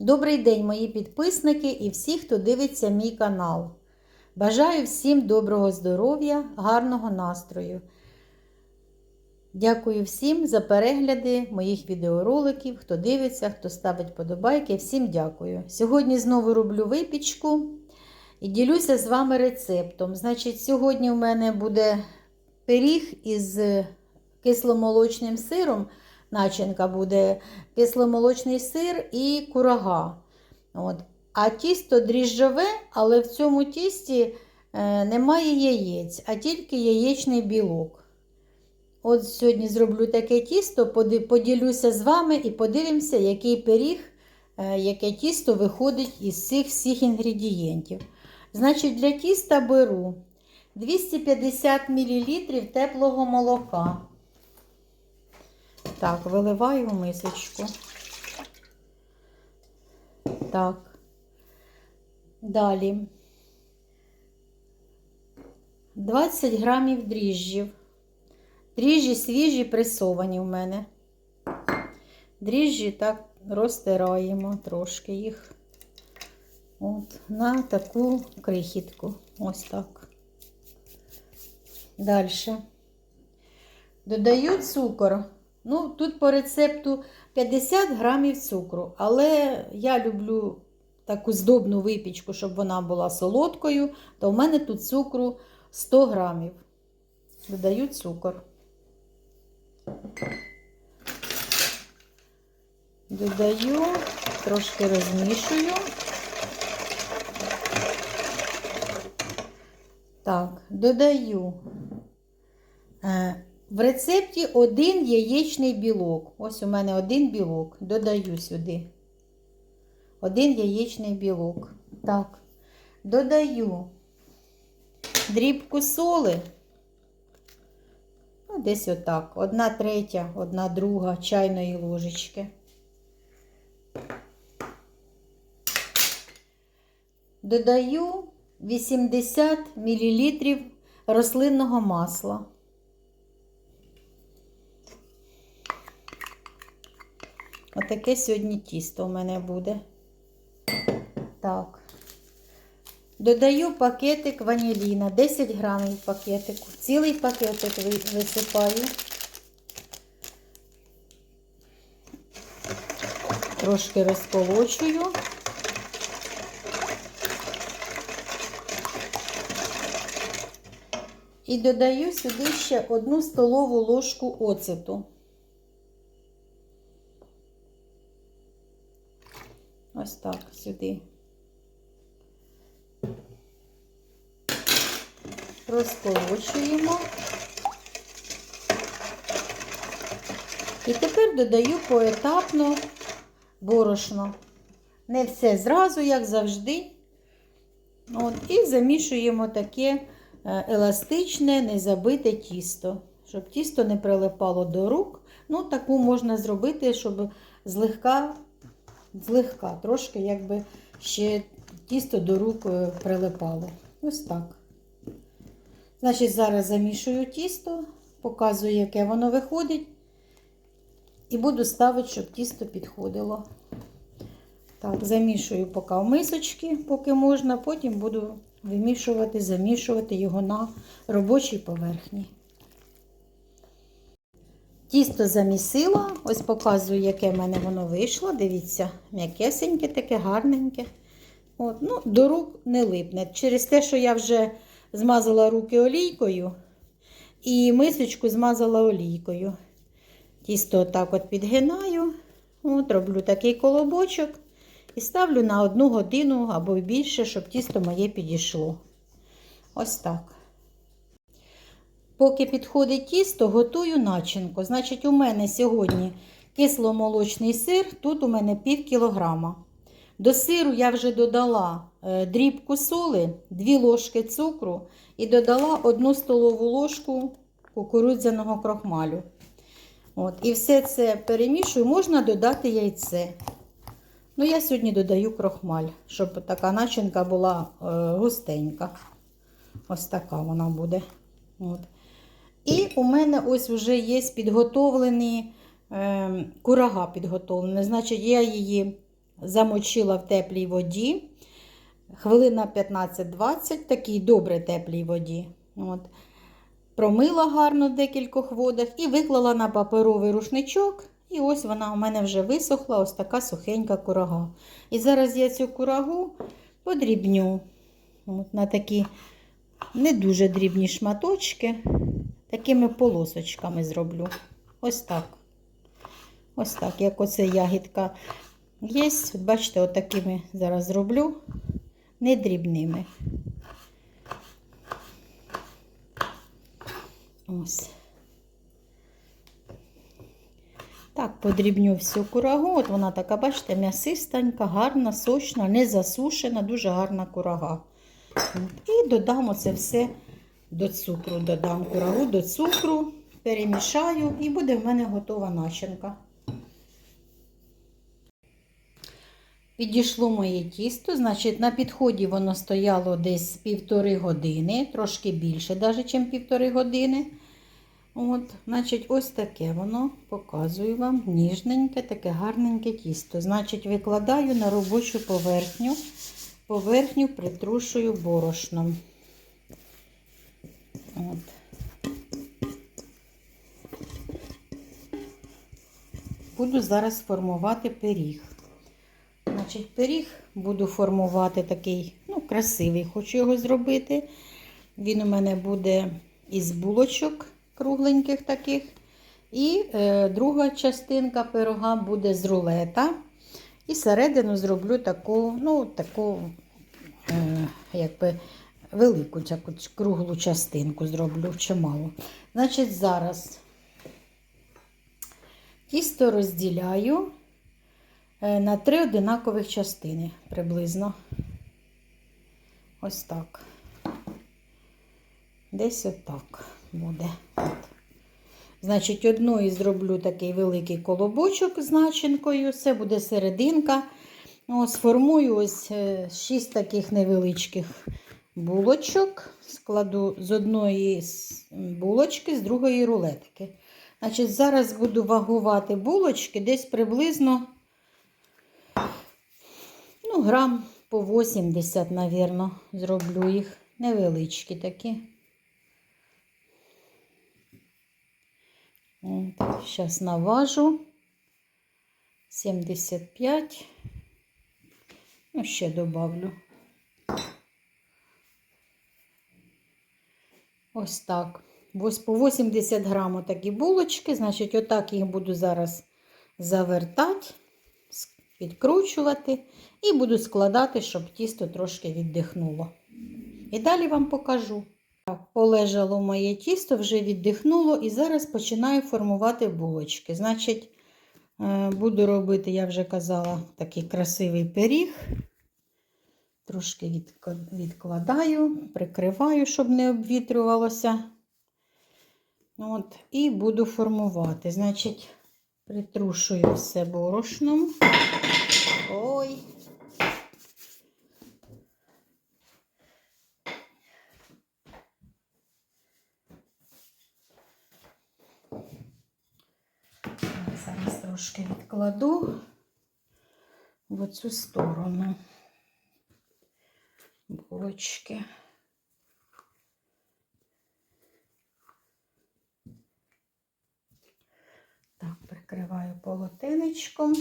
Добрий день, мої підписники і всі, хто дивиться мій канал. Бажаю всім доброго здоров'я, гарного настрою. Дякую всім за перегляди моїх відеороликів, хто дивиться, хто ставить подобайки. Всім дякую. Сьогодні знову роблю випічку і ділюся з вами рецептом. Значить, сьогодні в мене буде пиріг із кисломолочним сиром. Начинка буде кисломолочний сир і курага. От. А тісто дріжджове, але в цьому тісті е, немає яєць, а тільки яєчний білок. От сьогодні зроблю таке тісто, поділюся з вами і подивимося, який пиріг, е, яке тісто виходить із цих всіх інгредієнтів. Значить, для тіста беру 250 мл теплого молока. Так, виливаю в мисочку. Так. Далі. 20 грамів дріжджів. Дріжджі свіжі пресовані в мене. Дріжджі так розтираємо трошки їх. От, на таку крихітку. Ось так. Далі. Додаю цукор. Ну, тут по рецепту 50 грамів цукру, але я люблю таку здобну випічку, щоб вона була солодкою, то в мене тут цукру 100 грамів. Додаю цукор. Додаю, трошки розмішую. Так, додаю. Е, в рецепті один яєчний білок. Ось у мене один білок. Додаю сюди. Один яєчний білок. Так. Додаю дрібку соли. Ну, десь отак. Одна третя, одна друга чайної ложечки. Додаю 80 мл рослинного масла. Отаке сьогодні тісто у мене буде. Так. Додаю пакетик ваніліна, 10 грамів пакетику. Цілий пакетик висипаю. Трошки розколочую. І додаю сюди ще одну столову ложку оцету. Так сюди. Розколочуємо. І тепер додаю поетапно борошно. Не все зразу, як завжди. От, і замішуємо таке е, еластичне, незабите тісто, щоб тісто не прилипало до рук. Ну, таку можна зробити, щоб злегка злегка, трошки якби ще тісто до рук е, прилипало. Ось так. Значить, зараз замішую тісто, показую, яке воно виходить. І буду ставити, щоб тісто підходило. Так, замішую поки в мисочки, поки можна, потім буду вимішувати, замішувати його на робочій поверхні. Тісто замісила, ось показую, яке в мене воно вийшло. Дивіться, м'якесеньке, таке гарненьке. От, ну, До рук не липне. Через те, що я вже змазала руки олійкою і мисочку змазала олійкою. Тісто отак от підгинаю, от, роблю такий колобочок і ставлю на одну годину або більше, щоб тісто моє підійшло. Ось так. Поки підходить тісто, готую начинку. Значить, у мене сьогодні кисломолочний сир, тут у мене пів кілограма. До сиру я вже додала е, дрібку соли, 2 ложки цукру і додала 1 столову ложку кукурудзяного крохмалю. От, і все це перемішую, можна додати яйце. Ну, я сьогодні додаю крохмаль, щоб така начинка була е, густенька. Ось така вона буде. От. І у мене ось вже є підготовлені е, курага підготовлена. Значить, я її замочила в теплій воді. Хвилина 15-20, такій добре теплій воді. От. Промила гарно в декількох водах і виклала на паперовий рушничок. І ось вона у мене вже висохла, ось така сухенька курага. І зараз я цю курагу подрібню от, на такі не дуже дрібні шматочки, такими полосочками зроблю. Ось так. Ось так, як оце ягідка є. Бачите, отакими зараз зроблю, не дрібними. Ось. Так, подрібню всю курагу. От вона така, бачите, м'ясистанька, гарна, сочна, не засушена, дуже гарна курага. І додам оце все до цукру. Додам курагу до цукру, перемішаю і буде в мене готова начинка. Підійшло моє тісто, значить, на підході воно стояло десь півтори години, трошки більше, навіть, ніж півтори години. От, значить, ось таке воно показую вам ніжненьке, таке гарненьке тісто. Значить, викладаю на робочу поверхню, поверхню притрушую борошном. От. Буду зараз формувати пиріг. Значить, пиріг буду формувати такий, ну, красивий, хочу його зробити. Він у мене буде із булочок кругленьких таких. І е, друга частинка пирога буде з рулета. І середину зроблю таку, ну, таку, е, якби велику таку круглу частинку зроблю чимало. Значить, зараз тісто розділяю е, на три одинакових частини приблизно. Ось так. Десь отак буде. От. Значить, одної зроблю такий великий колобочок з начинкою. Це буде серединка. О, сформую ось 6 таких невеличких булочок. Складу з одної булочки, з другої рулетики. Значить, Зараз буду вагувати булочки десь приблизно ну, грам по 80, мабуть, зроблю їх. Невеличкі такі. Зараз наважу 75. Ну, ще добавлю. Ось так. По 80 грамів такі булочки. Значить, отак їх буду зараз завертати, підкручувати і буду складати, щоб тісто трошки віддихнуло. І далі вам покажу. Так, полежало моє тісто, вже віддихнуло, і зараз починаю формувати булочки. Значить, е, буду робити, я вже казала, такий красивий пиріг. Трошки відкладаю, прикриваю, щоб не обвітрювалося. От, І буду формувати. Значить, притрушую все борошном. Ой. Зараз трошки відкладу в цю сторону булочки. Так, прикриваю полотиночком.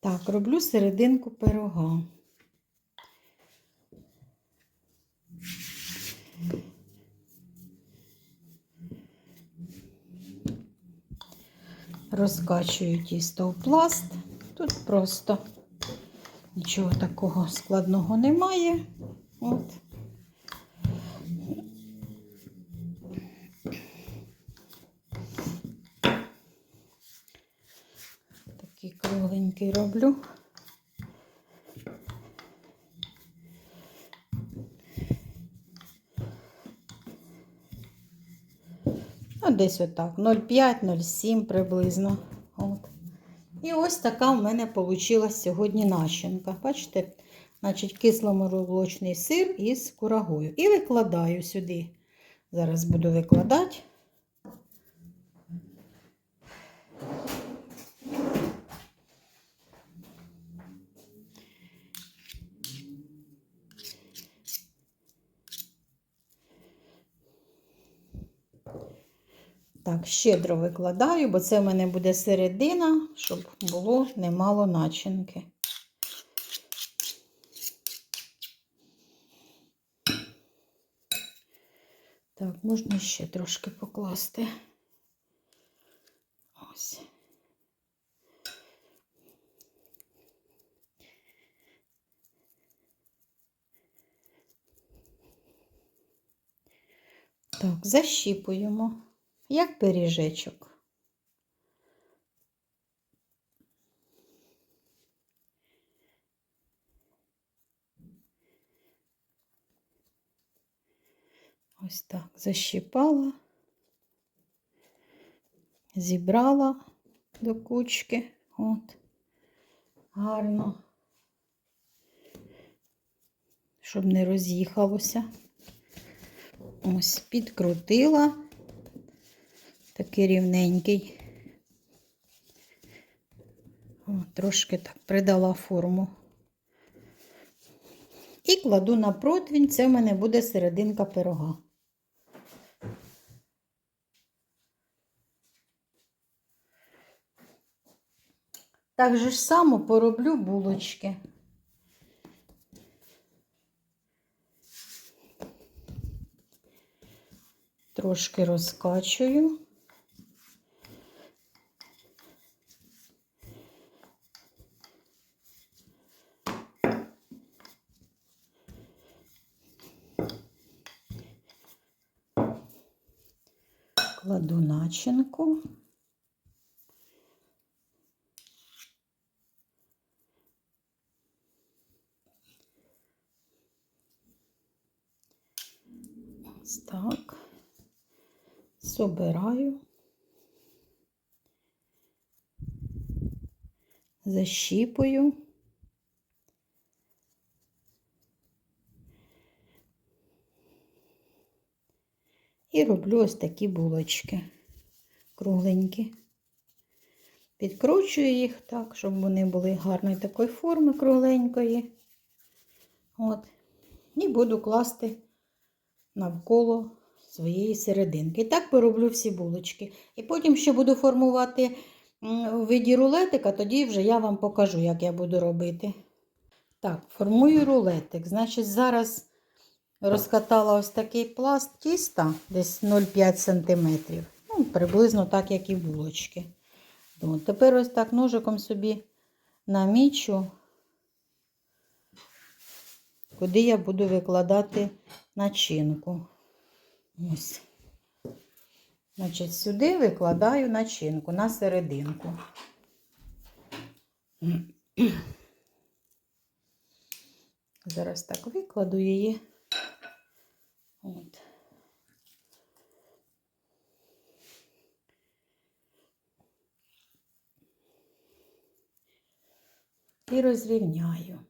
Так, роблю серединку пирога. Розкачую тісто в пласт. Тут просто нічого такого складного немає. От. Такий кругленький роблю. Ну, десь отак, 0,5-0,7 приблизно. От. І ось така в мене вийшла сьогодні начинка. Бачите, значить, кисломолочний сир із курагою. І викладаю сюди. Зараз буду викладати. Так, щедро викладаю, бо це в мене буде середина, щоб було немало начинки. Так, можна ще трошки покласти. Ось. Так, защіпуємо, як пиріжечок. Ось так защіпала, зібрала до кучки. От, гарно, щоб не роз'їхалося. Ось, підкрутила, такий рівненький. О, трошки так придала форму. І кладу на противень, це в мене буде серединка пирога. Так же ж само пороблю булочки. Трошки розкачую. Кладу начинку. Так. Собираю. Защіпую. І роблю ось такі булочки кругленькі. Підкручую їх так, щоб вони були гарної такої форми кругленької. От. І буду класти навколо своєї серединки. І так пороблю всі булочки. І потім ще буду формувати у виді рулетика, тоді вже я вам покажу, як я буду робити. Так, формую рулетик. Значить, зараз розкатала ось такий пласт тіста, десь 0,5 см. Ну, приблизно так, як і булочки. От, тепер ось так ножиком собі намічу, куди я буду викладати начинку. Ось. Значить, сюди викладаю начинку на серединку. Зараз так викладу її. От. І розрівняю.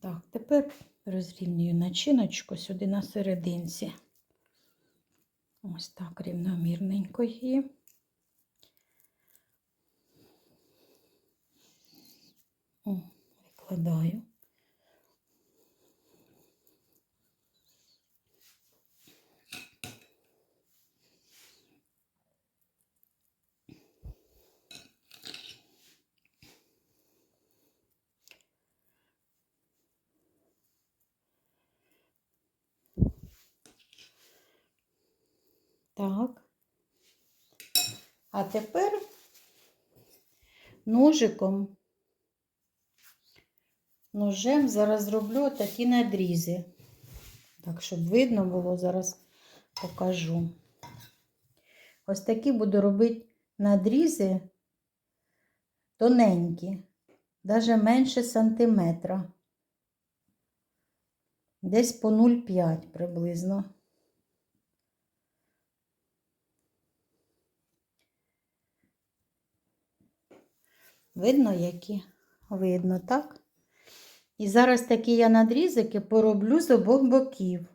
Так, тепер розрівнюю начиночку сюди на серединці. Ось так рівномірненько її. О, викладаю. Так. А тепер ножиком, ножем зараз зроблю такі надрізи. Так, щоб видно було, зараз покажу. Ось такі буду робити надрізи тоненькі, навіть менше сантиметра. Десь по 0,5 приблизно. Видно, які? Видно, так? І зараз такі я надрізики пороблю з обох боків.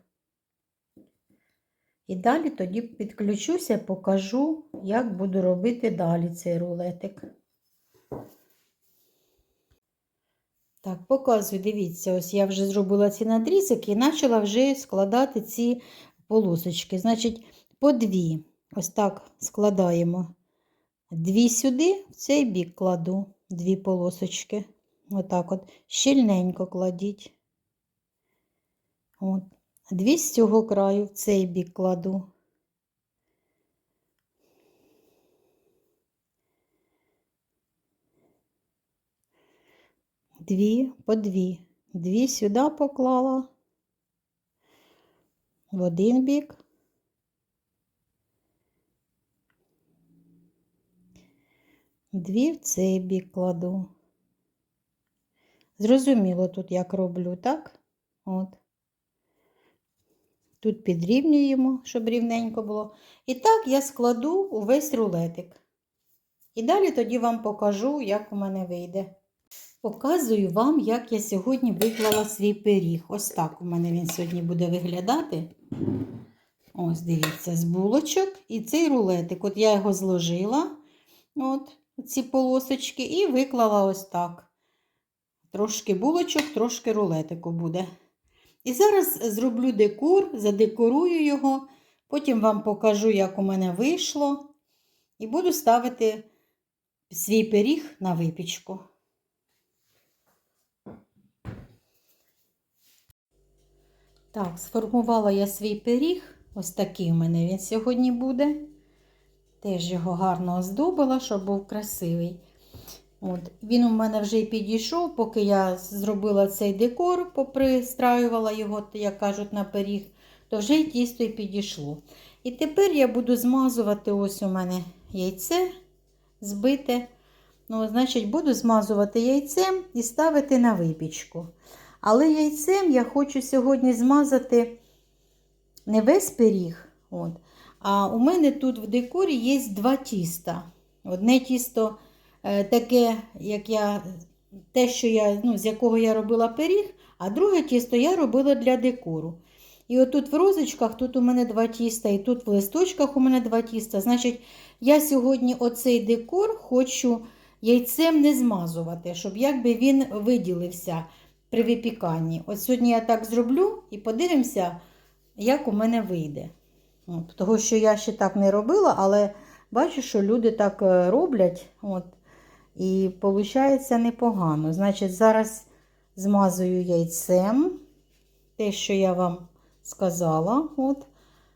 І далі тоді підключуся, покажу, як буду робити далі цей рулетик. Так, показую, дивіться, ось я вже зробила ці надрізики і почала вже складати ці полосочки. Значить, по дві. Ось так складаємо. Дві сюди, в цей бік кладу, дві полосочки. Отак от. Щільненько кладіть. От. Дві з цього краю в цей бік кладу. Дві по дві. Дві сюди поклала. В один бік. Дві в цей бік кладу. Зрозуміло тут, як роблю, так? От. Тут підрівнюємо, щоб рівненько було. І так я складу увесь рулетик. І далі тоді вам покажу, як у мене вийде. Показую вам, як я сьогодні виклала свій пиріг. Ось так у мене він сьогодні буде виглядати. Ось, дивіться, з булочок і цей рулетик. От я його зложила, от, ці полосочки, і виклала ось так. Трошки булочок, трошки рулетику буде. І зараз зроблю декор, задекорую його, потім вам покажу, як у мене вийшло. І буду ставити свій пиріг на випічку. Так, сформувала я свій пиріг. Ось такий у мене він сьогодні буде. Теж його гарно оздобила, щоб був красивий. От. Він у мене вже й підійшов, поки я зробила цей декор, попристраювала його, як кажуть, на пиріг, то вже й тісто й підійшло. І тепер я буду змазувати ось у мене яйце збите. Ну, Значить, буду змазувати яйцем і ставити на випічку. Але яйцем я хочу сьогодні змазати не весь пиріг. От, а у мене тут в декорі є два тіста. Одне тісто таке, як я, те, що я, ну, з якого я робила пиріг, а друге тісто я робила для декору. І отут в розочках тут у мене два тіста, і тут в листочках у мене два тіста. Значить, я сьогодні оцей декор хочу яйцем не змазувати, щоб якби він виділився при випіканні. От сьогодні я так зроблю і подивимося, як у мене вийде. От, Того, що я ще так не робила, але бачу, що люди так е, роблять. От, І виходить непогано. Значить, зараз змазую яйцем те, що я вам сказала. От.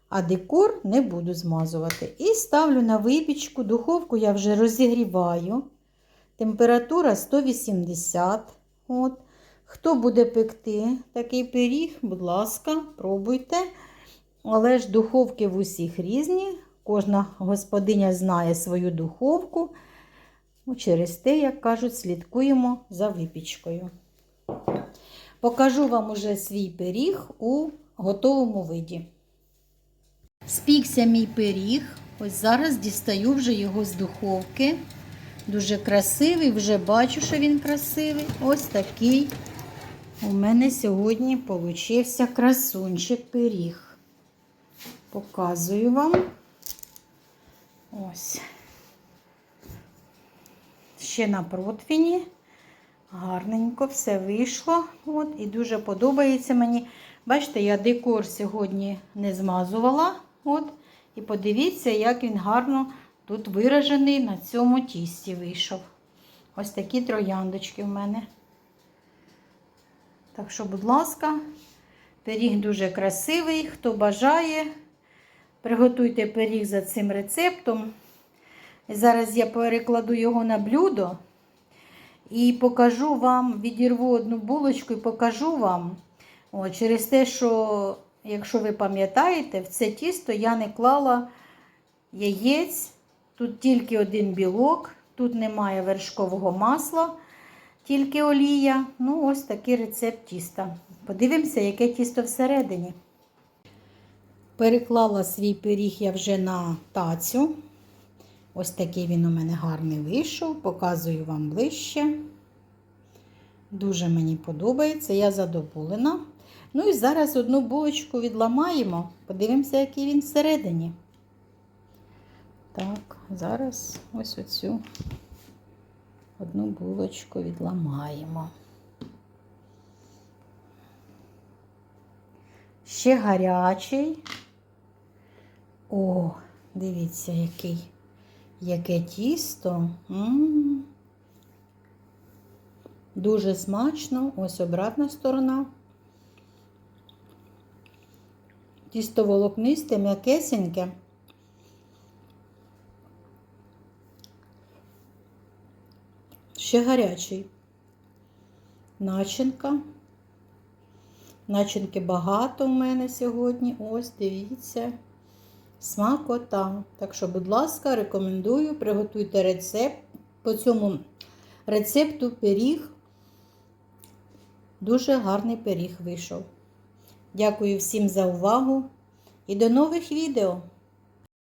А декор не буду змазувати. І ставлю на випічку. Духовку я вже розігріваю. Температура 180. От. Хто буде пекти такий пиріг, будь ласка, пробуйте. Але ж духовки в усіх різні. Кожна господиня знає свою духовку. Через те, як кажуть, слідкуємо за випічкою. Покажу вам уже свій пиріг у готовому виді. Спікся мій пиріг. Ось зараз дістаю вже його з духовки. Дуже красивий, вже бачу, що він красивий. Ось такий у мене сьогодні получився красунчик пиріг. Показую вам. Ось. Ще на противні. Гарненько все вийшло. От, І дуже подобається мені. Бачите, я декор сьогодні не змазувала. От, І подивіться, як він гарно тут виражений на цьому тісті вийшов. Ось такі трояндочки в мене. Так що, будь ласка, пиріг дуже красивий. Хто бажає, приготуйте пиріг за цим рецептом. Зараз я перекладу його на блюдо і покажу вам, відірву одну булочку і покажу вам. О, через те, що, якщо ви пам'ятаєте, в це тісто я не клала яєць, тут тільки один білок, тут немає вершкового масла тільки олія. Ну, ось такий рецепт тіста. Подивимося, яке тісто всередині. Переклала свій пиріг я вже на тацю. Ось такий він у мене гарний вийшов, показую вам ближче. Дуже мені подобається, я задоволена. Ну і зараз одну булочку відламаємо, подивимося, який він всередині. Так, зараз ось оцю одну булочку відламаємо. Ще гарячий. О, дивіться, який яке тісто. М. Дуже смачно. Ось обратна сторона. Тісто волокнисте, м'якесеньке. Ще гарячий. Начинка. Начинки багато у мене сьогодні. Ось, дивіться. Смакота. Так що, будь ласка, рекомендую, приготуйте рецепт. По цьому рецепту пиріг. Дуже гарний пиріг вийшов. Дякую всім за увагу і до нових відео!